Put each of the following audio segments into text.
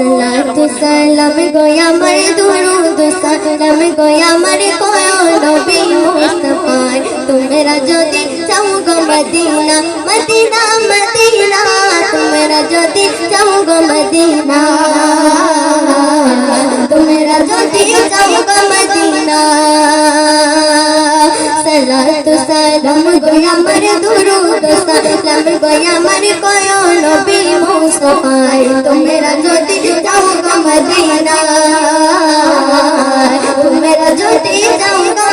সালাতু সালাম গোয়া আমার দুরুদ সালাম গোয়া আমার কোয়া নবী মুস্তাফায় তোমরা যদি চাও গো মদিনা মদিনা মদিনা, তোমরা যদি চাও গো মদিনা। আমার দুরুদ সালাম গোয়া আমার কোয় নবী মদিনা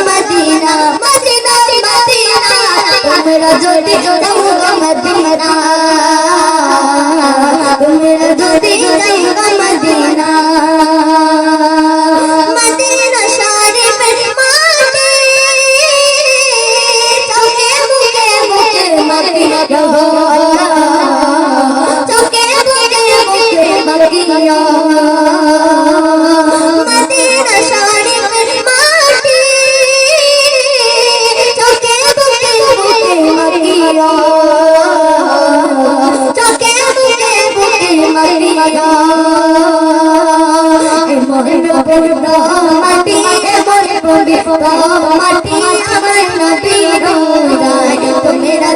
মদিনা মদিনা মদিনা তোমরা যদি যাও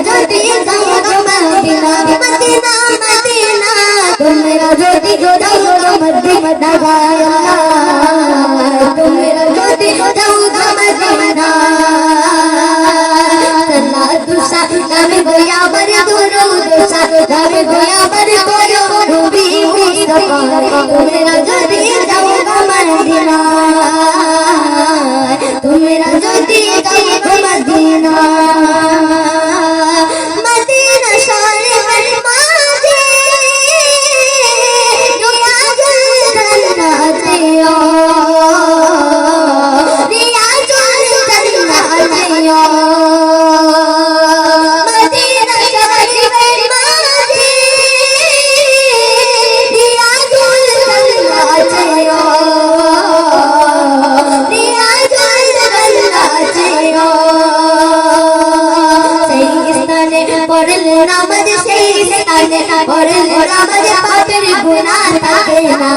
যদি যাও গো মদিনা মদিনা মদিনা সালাম গোয়া বার করো নবী মুস্তাফা তোমরা যদি যাও গো দিনা। তোমরা যদি যাও গো মদিনা স্থানে পড়লে নামাজ পাপের গুনাহ থাকে না।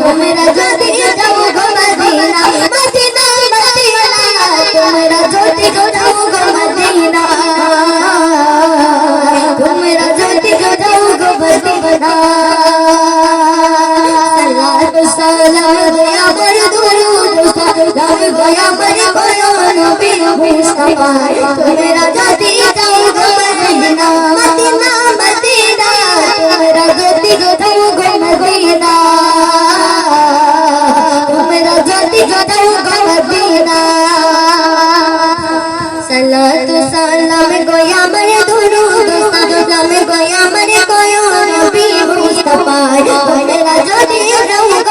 তোমরা যদি যাও গো মদিনা মদিনা মদিনা, তোমরা যদি যাও গো মদিনা। তোমরা যদি যাও গো মদিনা। সালাতু সালাম আমার দুরুদ সালাম গয়া আমার গয়া নবী মুস্তাফা। তোমরা সালাম গয়া আমার দুরুদ সালাম যাও